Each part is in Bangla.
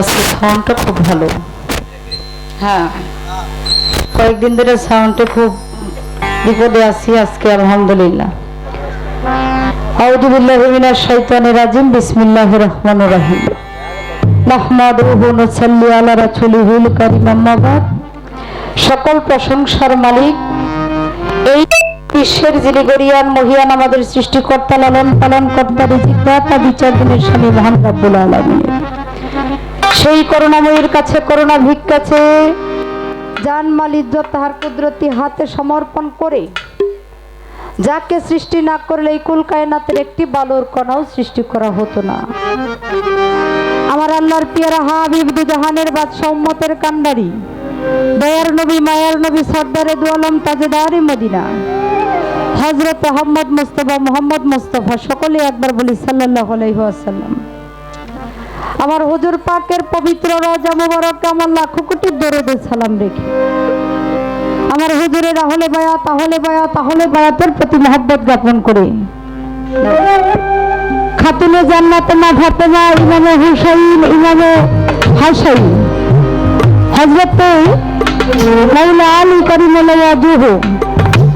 আজকে সাউন্ডটা খুব ভালো। হ্যাঁ। কয়েকদিন ধরে সাউন্ডে খুব বিপদে আছি আজকে আলহামদুলিল্লাহ। আউযু বিল্লাহি মিনাশ শাইতানির রাজিম বিসমিল্লাহির রহমানির রহিম। নাহমাদুহু ওয়া নুসাল্লি আলা রাসূলিহিল কারীম আম্মা বাদ। সকল প্রশংসার মালিক এই বিশ্বের যিনি গরিয়ান মহিয়ান আমাদের সৃষ্টিকর্তা লালন পালন কর্তা রিজিকদাতা বিচার দিনের স্বামী মহান রাব্বুল আলামিন। সেই করুণাময়ীর কাছে করুণা ভিক্ষাছে জান মাল ইজ্জত তাহার কুদরতি হাতে সমর্পণ করে, যাকে সৃষ্টি না করলে এই কুল কায়নাতের একটি বালুর কণাও সৃষ্টি করা হতো না। আমার আল্লাহর পিয়ারা হাবিব দু জাহানের বাদশাহ উম্মতের কান্ডারি, দয়ার নবী, মায়ার নবী, সর্দারে দুয়ালম তাজেদারি মদিনা হজরত মোহাম্মদ মুস্তফা মোহাম্মদ মুস্তফা সকলে একবার বলি সাল্লাহ আলাইসাল্লাম আমার হুজুর পাকের পবিত্র রজা মুবারককে আমার লাখো কোটি দরদে সালাম রেখে। আমার হুজুরের আহলে বায়া তাহলে বায়া তাহলে বায়াতের প্রতি মহব্বত জ্ঞাপন করে। খাতুনে জান্নাতে মা ফাতেমা, ইমামে হুসাইন, ইমামে হাসাইন হজরত মাইলা আলী করিমুল্লাহ জুহু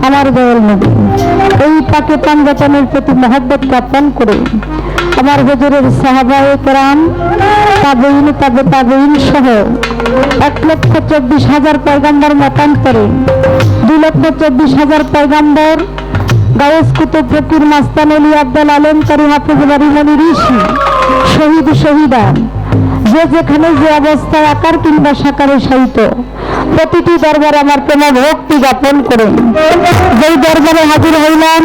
আমার দয়াল নবী। এই তাকে পাঞ্জাতনের প্রতি মহব্বত জ্ঞাপন করে। আমার হুজুরের সাহাবায়ে কেরাম তাবেইন তাবে তাবেইন সহ এক লক্ষ চব্বিশ হাজার পয়গাম্বর মতান্তরে, দুই লক্ষ চব্বিশ হাজার পয়গাম্বর গায়েস ফকির মাস্তান আলী আব্দুল আলম কারি হাফিজ বাড়িমণি ঋষি, শহীদ শহীদান যে যেখানে যে অবস্থায় আকার কিংবা সাকারে সাহিত্য প্রতিটি দরবারে আমার প্রেম ভক্তি জ্ঞাপন করেন। যেই দরবারে হাজির হইলাম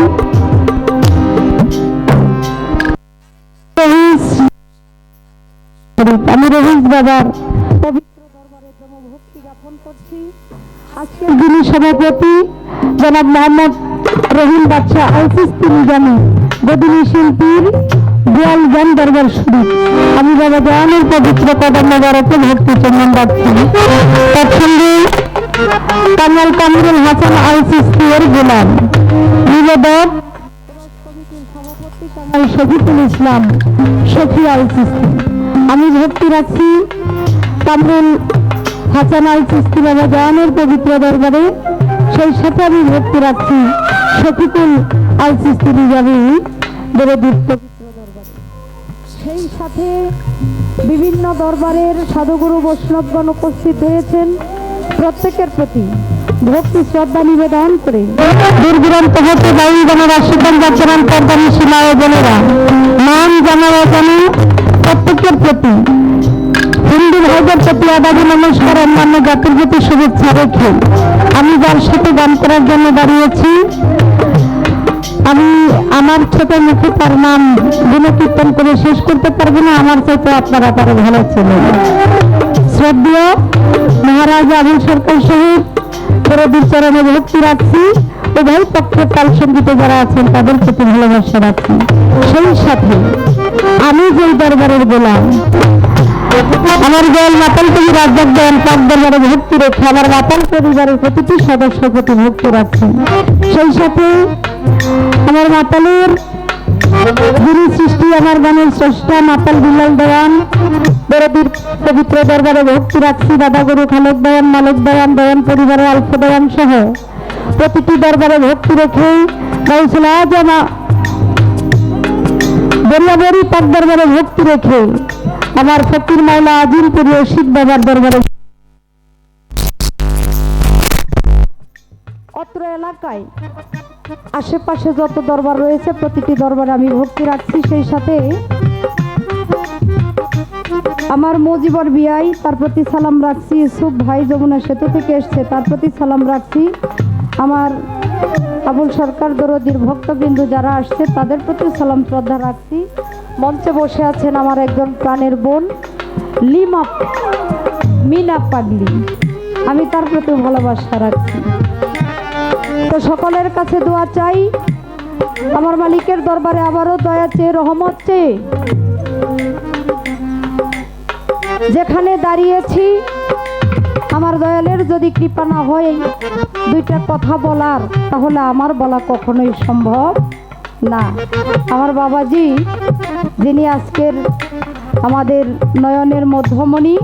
আমি রহিস বাবার আজকের যিনি সভাপতি জনাব মোহাম্মদ রহিম বাদশাহ আলফিস্তি নিজামী গদিনী শিল্পীর গোয়াল জ্ঞান দরবার শরীফ। আমি বাবা জাহানের পবিত্র কদম মোবারকে ভক্তি চন্দন রাখছি তার সঙ্গে কামাল কামরুল হাসান আলফিস্তি এর গোলাম। নিবেদক শফিকুল ইসলাম শফি আলফিস্তি আমি ভক্তি রাখছি কামরুল হাসান আল চিস্তি বাবা জাহানের পবিত্র দরবারে। সেই সাথে আমি ভক্তি রাখছি শফিকুল আল চিস্তি নিজামী দেবদীপ সেই সাথে বিভিন্ন দরবারের সাধুগুরু বৈষ্ণবগণ উপস্থিত হয়েছেন প্রত্যেকের প্রতি। ভক্তি শ্রদ্ধা নিবেদন করে। দূর দূরান্ত হতে বায়ু গণেরা শীতল যাচ্ছেন পর্দানি সীমায় বোনেরা। নাম জানার জানি প্রত্যেকের প্রতি হিন্দু ভাইদের প্রতি আদাবি নমস্কার, অন্যান্য জাতির প্রতি শুভেচ্ছা রেখে আমি যার সাথে গান করার জন্য দাঁড়িয়েছি। আমি আমার ছোট মুখে তার নাম গুণকীর্তন করে শেষ করতে পারব না, আমার চাইতে আপনারা তারা ভালো ছিলেন। শ্রদ্ধেয় মহারাজ আবুল সরকার শহীদ পরবীর চরণে ভক্তি রাখছি, উভয় পক্ষের তাল সঙ্গীতে যারা আছেন তাদের প্রতি ভালোবাসা রাখছি। সেই সাথে আমি যেই দরবারের গোলাম। আমার জল মাতাল কবি রাজ্জাক দেন, পাক দরবারে ভক্তি রেখে আমার মাতাল পরিবারের প্রতিটি সদস্য প্রতি ভক্তি রাখছি সেই সাথে আমার মাতালের গুরু সৃষ্টি, আমার গানের স্রষ্টা মাতাল বিলাল দেওয়ান বেরবির পবিত্র দরবারে ভক্তি রাখছি, দাদা গুরু খালেক দেওয়ান মালিক দেওয়ান দেওয়ান পরিবারের অল্প দেওয়ান সহ। প্রতিটি দরবারে ভক্তি রেখে গাইছিল আমার বরিয়াবরি পাক দরবারে ভক্তি রেখে আমার ফকির মাওলা আজিমপুরি শিব বাবার দরবারে অত্র এলাকায় আশেপাশে যত দরবার রয়েছে, প্রতিটি দরবারে আমি ভক্তি রাখছি। সেই সাথে আমার মজিবর বিয়াই তার প্রতি সালাম রাখছি। ইসুফ ভাই যমুনা সেতু থেকে এসছে, তার প্রতি সালাম রাখছি। আমার আবুল সরকার দরদির ভক্তবিন্দু যারা আসছে, তাদের প্রতি সালাম শ্রদ্ধা রাখছি। মঞ্চে বসে আছেন আমার একজন প্রাণের বোন, লিমা মিনা পাগলি। আমি তার প্রতি ভালোবাসা রাখছি। তো সকলের কাছে দোয়া চাই। আমার মালিকের দরবারে আবারও দয়া চেয়ে রহমত চেয়ে। যেখানে দাঁড়িয়েছি আমার দয়ালের যদি কৃপা না হয় দুইটা কথা বলার, তাহলে আমার বলা কখনোই সম্ভব না। আমার বাবাজি, যিনি আজকের আমাদের নয়নের মধ্যমণি